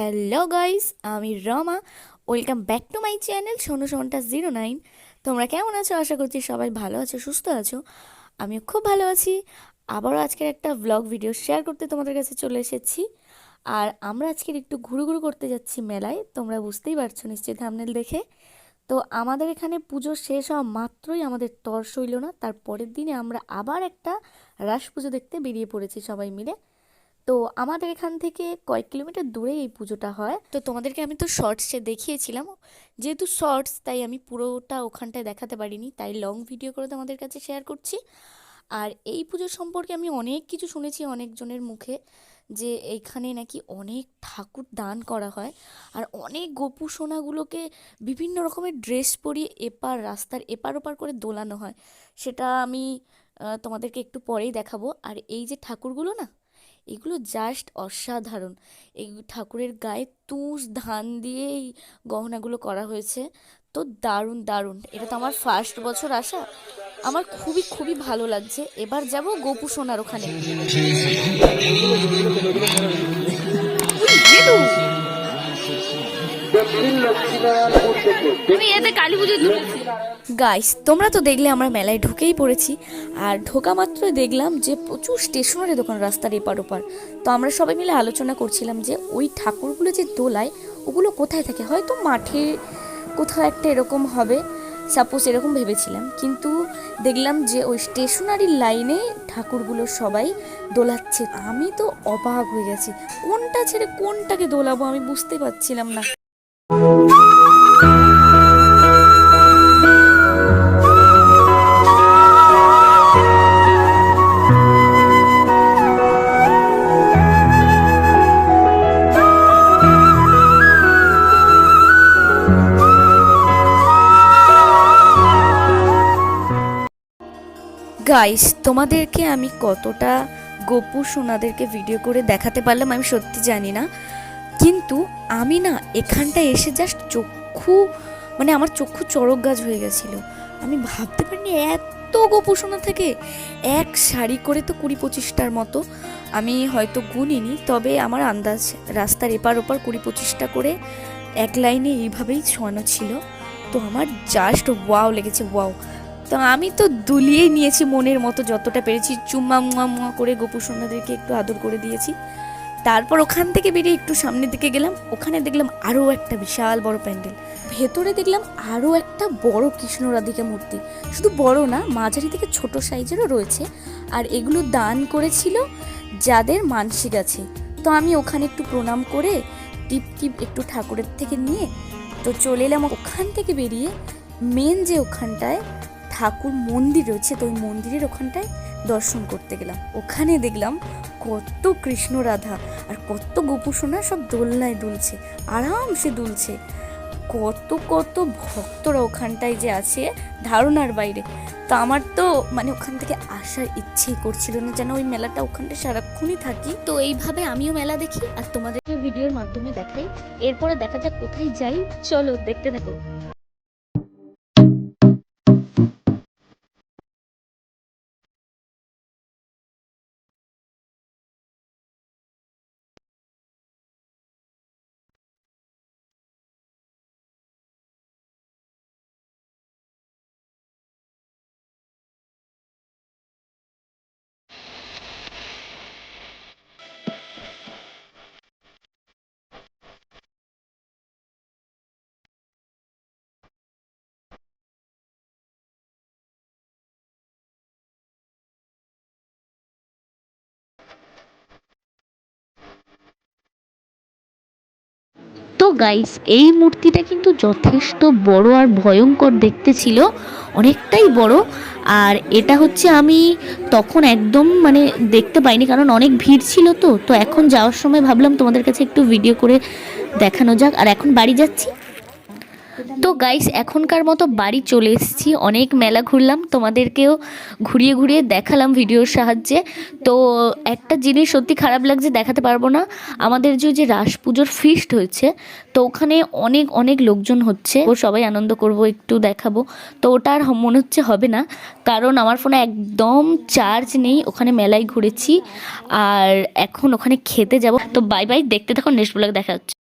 Hello guys, আমি Rama. Welcome back to my channel Sonu Sonta zero nine. তোমরা কেমন আছো? আশা করছি সবাই ভালো আছো, সুস্থ আছো। আমিও খুব ভালো আছি। আবারও আজকের একটা ব্লগ ভিডিও শেয়ার করতে তোমাদের কাছে চলে এসেছি। আর আমরা আজকের একটু ঘুরু ঘুরু করতে যাচ্ছি মেলায়, তোমরা বুঝতেই পারছ নিশ্চয়ই থামনেল দেখে। তো আমাদের এখানে পুজো শেষ হওয়া মাত্রই আমাদের তর সইল না তার পরের দিনে আমরা আবার একটা রাস পুজো দেখতে বেরিয়ে পড়েছি সবাই মিলে। তো আমাদের এখান থেকে কয়েক কিলোমিটার দূরে এই পুজোটা হয়। তো তোমাদেরকে আমি তো শর্টসে দেখিয়েছিলাম। যেহেতু শর্টস তাই আমি পুরোটা ওখানটায় দেখাতে পারিনি। তাই লং ভিডিও করে তোমাদের কাছে শেয়ার করছি। আর এই পুজো সম্পর্কে আমি অনেক কিছু শুনেছি অনেকজনের মুখে, যে এইখানে নাকি অনেক ঠাকুর দান করা হয়। আর অনেক গোপু সোনাগুলোকে বিভিন্ন রকমের ড্রেস পরিয়ে এপার রাস্তার এপার ওপার করে দোলানো হয়। সেটা আমি তোমাদেরকে একটু পরেই দেখাবো। আর এই যে ঠাকুরগুলো না এগুলো জাস্ট অসাধারণ। এই ঠাকুরের গায়ে তুষ ধান দিয়ে এই গহনাগুলো করা হয়েছে। তো দারুণ দারুণ। এটা তো আমার ফার্স্ট বছর আসা আমার খুবই খুবই ভালো লাগছে। এবার যাব গোপু সোনার ওখানে। গাইস তোমরা তো দেখলে আমরা মেলায় ঢুকেই পড়েছি, আর ঢোকা মাত্র দেখলাম যে প্রচুর স্টেশনারি দোকান রাস্তার এপার ওপার। তো আমরা সবাই মিলে আলোচনা করছিলাম যে ওই ঠাকুরগুলো যে দোলায়, ওগুলো কোথায় থাকে? হয়তো মাঠে কোথাও একটা এরকম হবে সাপোজ এরকম ভেবেছিলাম। কিন্তু দেখলাম যে ওই স্টেশনারির লাইনে ঠাকুরগুলো সবাই দোলাচ্ছে। আমি তো অবাক হয়ে গেছি, কোনটা ছেড়ে কোনটাকে দোলাবো আমি বুঝতে পারছিলাম না। গাইস তোমাদেরকে আমি কতটা গোপু সোনাদেরকে ভিডিও করে দেখাতে পারলাম আমি সত্যি জানি না। কিন্তু আমি না এখানটায় এসে জাস্ট চক্ষু মানে আমার চক্ষু চড়ক গাছ হয়ে গেছিল। আমি ভাবতে পারিনি এত গোপু সোনা থেকে। এক শাড়ি করে তো কুড়ি পঁচিশটার মতো। আমি হয়তো গুনিনি, তবে আমার আন্দাজ রাস্তার এপার ওপার কুড়ি পঁচিশটা করে এক লাইনে এইভাবেই শোয়ানো ছিল। তো আমার জাস্ট ওয়াও লেগেছে ওয়াও তো আমি তো দুলিয়েই নিয়েছি মনের মতো, যতটা পেরেছি। চুম্মা মুয়া মুয়া করে গোপু সোনাদেরকে একটু আদর করে দিয়েছি। তারপর ওখান থেকে বেরিয়ে একটু সামনের দিকে গেলাম, ওখানে দেখলাম আরও একটা বিশাল বড় প্যান্ডেল। ভেতরে দেখলাম আরও একটা বড় কৃষ্ণ রাধিকা মূর্তি। শুধু বড় না, মাঝারি থেকে ছোট সাইজেরও রয়েছে। আর এগুলো দান করেছিল যাদের মানসিক আছে। তো আমি ওখানে একটু প্রণাম করে, টিপ টিপ একটু ঠাকুরের থেকে নিয়ে, তো চলে এলাম ওখান থেকে বেরিয়ে মেন যে ওখানটায় ঠাকুর মন্দির রয়েছে, তো ওই মন্দিরের ওখানটায় দর্শন করতে গেলাম। ওখানে দেখলাম কত কৃষ্ণ রাধা আর কত গোপুসোনা সব দোলনায় দুলছে, আরামসে দুলছে। কত কত ভক্তরা ওখানটায় যে আছে ধারণার বাইরে। তো আমার তো মানে ওখান থেকে আসার ইচ্ছেই করছিল না, যেন ওই মেলাটা ওখানটায় সারাক্ষণই থাকি। তো এইভাবে আমিও মেলা দেখি আর তোমাদের ভিডিওর মাধ্যমে দেখাই। এরপরে দেখা যাক কোথায় যাই। চলো দেখতে থাকো। তো গাইস এই মূর্তিটা কিন্তু যথেষ্ট বড় আর ভয়ঙ্কর দেখতে ছিল, অনেকটাই বড়। আর এটা হচ্ছে আমি তখন একদম মানে দেখতে পাইনি, কারণ অনেক ভিড় ছিল তো। তো এখন যাওয়ার সময় ভাবলাম তোমাদের কাছে একটু ভিডিও করে দেখানো যাক। আর এখন বাড়ি যাচ্ছি। তো গাইস এখনকার মতো বাড়ি চলে এসেছি। অনেক মেলা ঘুরলাম। তোমাদেরকেও ঘুরিয়ে ঘুরিয়ে দেখালাম ভিডিওর সাহায্যে। তো একটা জিনিস সত্যি খারাপ লাগছে, দেখাতে পারব না। আমাদের যে যে রাস পুজোর ফিস্ট হয়েছে, তো ওখানে অনেক অনেক লোকজন হচ্ছে। ও সবাই আনন্দ করব, একটু দেখাবো। তো ওটা আর মনে হচ্ছে হবে না। কারণ আমার ফোনে একদম চার্জ নেই। ওখানে মেলায় ঘুরেছি। আর এখন ওখানে খেতে যাব। তো বাই বাই দেখতে থাকো নেক্সট ব্লগ দেখা হচ্ছে।